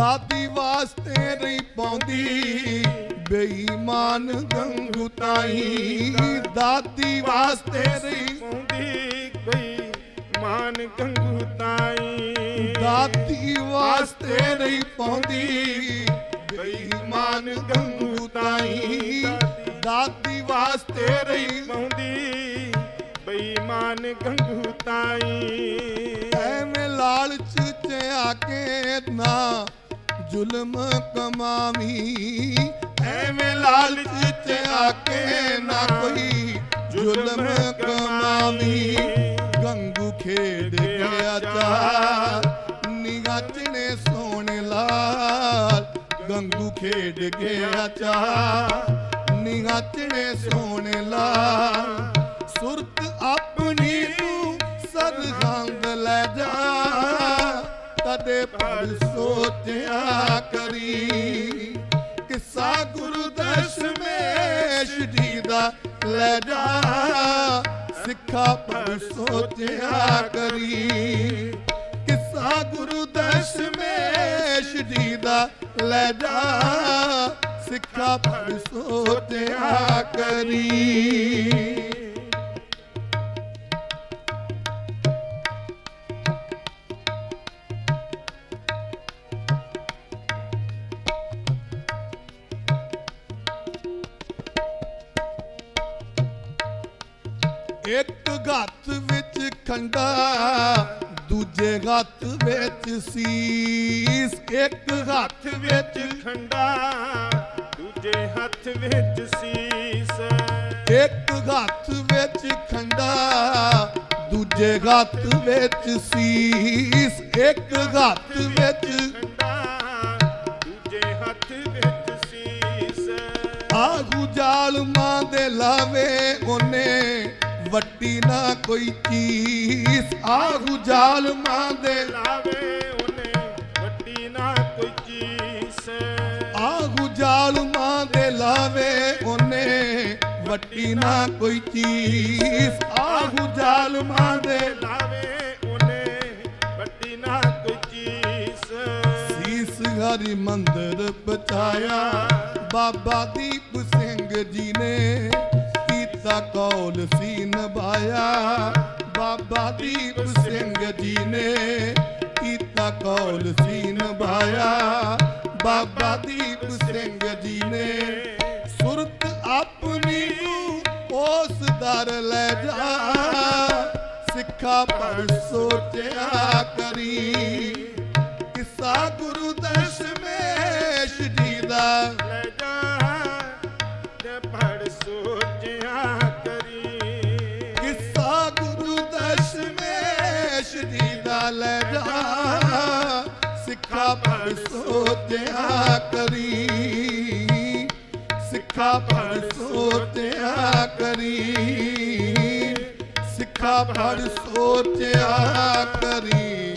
ਦਾਦੀ ਵਾਸਤੇ ਨਹੀਂ ਪਾਉਂਦੀ। ਬੇਈਮਾਨ ਗੰਗੂ ਤਾਈ, ਦਾਦੀ ਵਾਸਤੇ ਨਹੀਂ ਪਾਉਂਦੀ। ਬੇਈਮਾਨ ਮਾਨ ਗੰਗੂ ਤਾਈ, ਦਾਦੀ ਵਾਸਤੇ ਨਹੀਂ ਪਾਉਂਦੀ। ਬੇਈਮਾਨ ਗੰਗੂ ਤਾਈ, ਦਾਦੀ ਵਾਸਤੇ ਨਹੀਂ ਪਾਉਂਦੀ। ਬੇਈਮਾਨ ਗੰਗੂ ਤਾਈ। ਐਵੇਂ ਲਾਲਚ ਚ ਆ ਕੇ ਨਾ ਜ਼ੁਲਮ ਕਮਾਵੀ। ਐਵੇਂ ਲਾਲਚ ਚ ਆ ਨਾ ਕੋਈ ਜ਼ੁਲਮ ਕਮਾਵੀ। ਗੰਗੂ ਖੇਡ ਗਿਆ ਚਾਰ ਨਿਗਾਚਣੇ ਸੋਹਣੇ ਲਾਲ। ਗੰਗੂ ਖੇਡ ਗਿਆ ਚਾਰ ਨਿਗਾਚਣੇ ਸੋਹਣੇ ਲਾਲ। ਸੁਰਤ ਆਪਣੀ ਤੂੰ ਸਰਹੰਦ ਲੈ ਜਾ। ਕਦੇ ਪਰ ਸੋਚਿਆ ਕਰੀ। ਕਿੱਸਾ ਗੁਰੂ ਦਸ਼ਮੇਸ਼ ਜੀ ਦਾ ਲੈ ਜਾ। ਸਿੱਖਾ ਪਰ ਸੋਚਿਆ ਕਰੀ। ਕਿੱਸਾ ਗੁਰੂ ਦਸ਼ਮੇਸ਼ ਜੀ ਦਾ ਲੈ ਜਾ। ਸਿੱਖਾ ਪਰ ਸੋਚਿਆ ਕਰੀ। ਇੱਕ ਹੱਥ ਵਿੱਚ ਖੰਡਾ, ਦੂਜੇ ਹੱਥ ਵਿੱਚ ਸੀਸ। ਇੱਕ ਹੱਥ ਵਿੱਚ ਖੰਡਾ, ਦੂਜੇ ਹੱਥ ਵਿੱਚ ਸੀਸ। ਇੱਕ ਹੱਥ ਵਿੱਚ ਖੰਡਾ, ਦੂਜੇ ਹੱਥ ਵਿੱਚ ਸੀਸ। ਇੱਕ ਹੱਥ ਵਿੱਚ ਖੰਡਾ, ਦੂਜੇ ਹੱਥ ਵਿੱਚ ਸੀਸ। ਆਹੂ ਜ਼ਾਲਮਾਂ ਦੇ ਲਾਵੇ ਉਹਨੇ ਵੱਟੀ ਨਾ ਕੋਈ ਚੀਜ਼। ਆਹੂ ਜ਼ਾਲਮਾਂ ਦੇ ਲਾਵੇ ਉਹਨੇ ਵੱਡੀ ਨਾ ਕੋਈ ਚੀਸ ਆਹੂ ਜ਼ਾਲਮਾਂ ਦੇ ਲਾਵੇ ਉਹਨੇ, ਵੱਟੀ ਨਾ ਕੋਈ ਚੀਜ਼। ਆਹੂ ਜ਼ਾਲਮਾਂ ਦੇ ਲਾਵੇ ਉਹਨੇ ਵੱਡੀ ਨਾ ਕੋਈ ਚੀਸ ਸੀਸ ਹਰੀ ਮੰਦਰ ਬਚਾਇਆ ਬਾਬਾ ਦੀਪ ਸਿੰਘ ਜੀ ਨੇ। ਕੀਤਾ ਕੌਲ ਸੀ ਨਿਭਾਇਆ। ਬਾਬਾ ਦੀਪ ਸਿੰਘ ਜੀ ਨੇ ਕੀਤਾ ਕੌਲ ਸੀ ਨਿਭਾਇਆ। ਬਾਬਾ ਦੀਪ ਸਿੰਘ ਜੀ ਨੇ ਸੁਰਤ ਆਪਣੀ ਨੂੰ ਉਸ ਦਰ ਲੈ ਜਾ। ਸਿੱਖਾ ਪਰ ਸੋਚਿਆ ਕਰੀ। ਕਿਸਾ ਗੁਰੂ ਦਸ਼ਮੇਸ਼ ਜੀ ਦਾ ਲੈ ਜਾ ਸਿੱਖਾ ਪਰ ਸੋਚਿਆ ਕਰੀ। ਸਿੱਖਾ ਪਰ ਸੋਚਿਆ ਕਰੀ। ਸਿੱਖਾ ਪਰ ਸੋਚਿਆ ਕਰੀ।